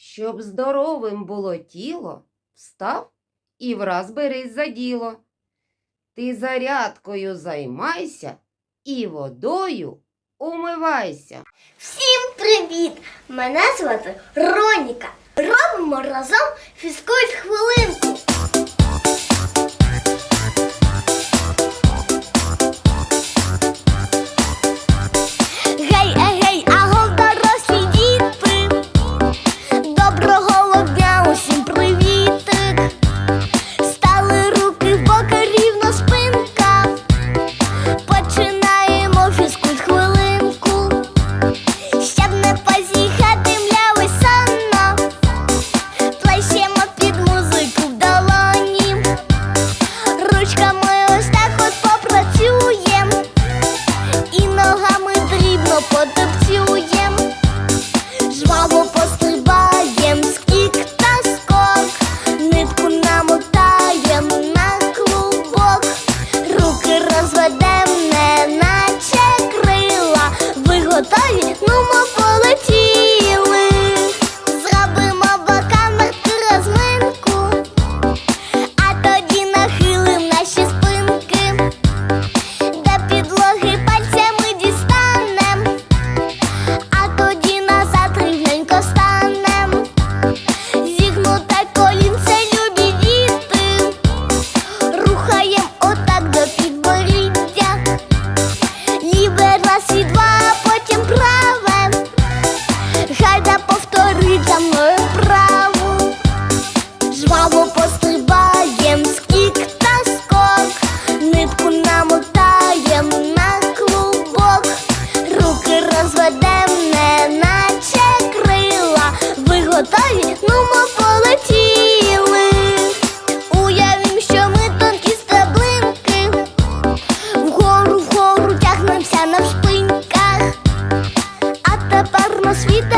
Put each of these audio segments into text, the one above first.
Щоб здоровим було тіло, встав і враз берись за діло. Ти зарядкою займайся і водою умивайся. Всім привіт! Мене звати Роніка. Робимо разом фізкульт хвилинку. готові, ну ми полетіли. Уявім, що ми тонкі стеблинки, вгору, вгору тягнемося на шпиньках, а тепер на світа.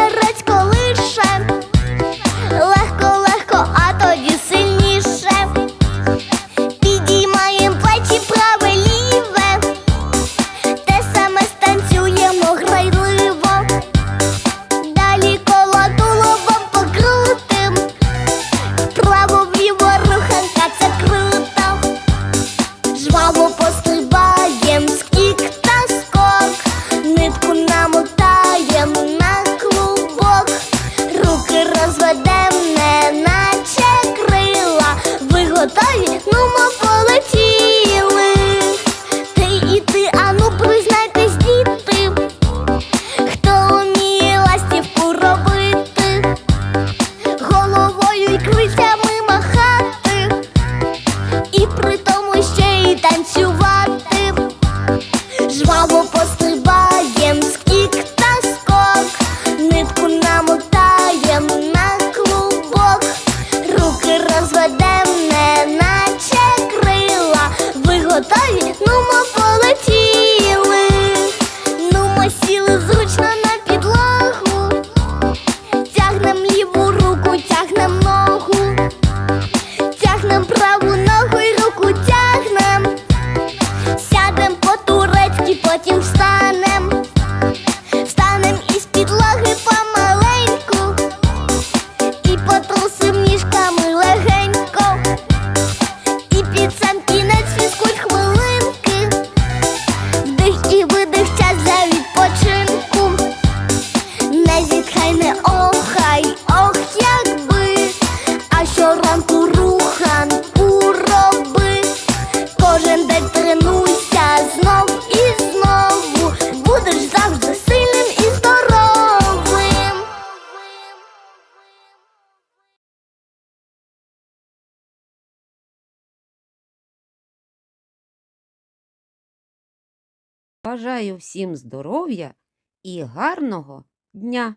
Бажаю всім здоров'я і гарного дня!